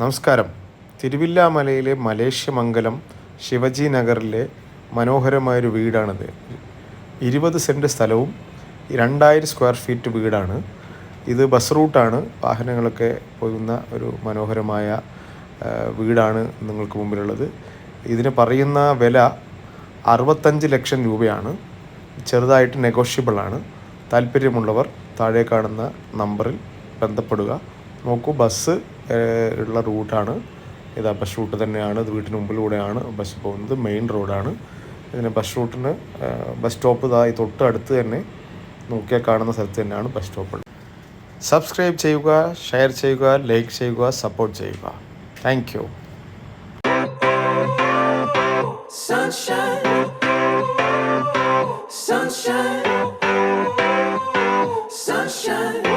നമസ്കാരം. തിരുവില്ലാമലയിലെ മലേഷ്യമംഗലം ശിവജി നഗറിലെ മനോഹരമായൊരു വീടാണിത്. ഇരുപത് സെന്റ് സ്ഥലവും രണ്ടായിരം സ്ക്വയർ ഫീറ്റ് വീടാണ്. ഇത് ബസ് റൂട്ടാണ്. വാഹനങ്ങളൊക്കെ പോകുന്ന ഒരു മനോഹരമായ വീടാണ് നിങ്ങൾക്ക് മുമ്പിലുള്ളത്. ഇതിന് പറയുന്ന വില അറുപത്തഞ്ച് ലക്ഷം രൂപയാണ്. ചെറുതായിട്ട് നെഗോഷ്യബിളാണ് താല്പര്യമുള്ളവർ താഴെ കാണുന്ന നമ്പറിൽ ബന്ധപ്പെടുക. നോക്കൂ ബസ് ഉള്ള റൂട്ടാണ്. ഇത് ആ ബസ് റൂട്ട് തന്നെയാണ്. ഇത് വീട്ടിന് മുമ്പിലൂടെയാണ് ബസ് പോകുന്നത്. മെയിൻ റോഡാണ് ഇതിന് ബസ് റൂട്ടിന് ബസ് സ്റ്റോപ്പ് ഇതാ ഈ തൊട്ട് അടുത്ത് തന്നെ നോക്കിയാൽ കാണുന്ന സ്ഥലത്ത് തന്നെയാണ് ബസ് സ്റ്റോപ്പ് സബ്സ്ക്രൈബ് ചെയ്യുക ഷെയർ ചെയ്യുക ലൈക്ക് ചെയ്യുക സപ്പോർട്ട് ചെയ്യുക. Thank you Sunshine, sunshine, sunshine.